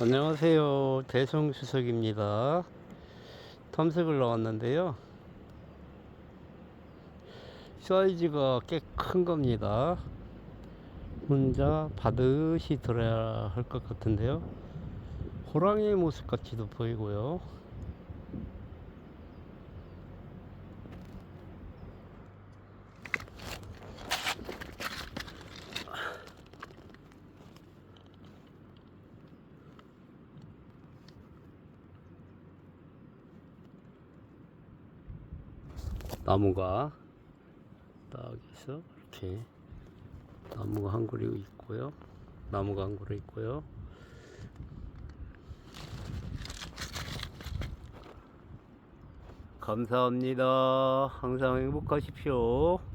안녕하세요. 대성수석입니다. 탐색을 나왔는데요. 사이즈가 꽤 큰 겁니다. 혼자 바듯이 들어야 할 것 같은데요. 호랑이의 모습 같이도 보이고요. 나무가 딱 있어 이렇게 나무가 한 그루 있고요. 나무가 한 그루 있고요. 감사합니다. 항상 행복하십시오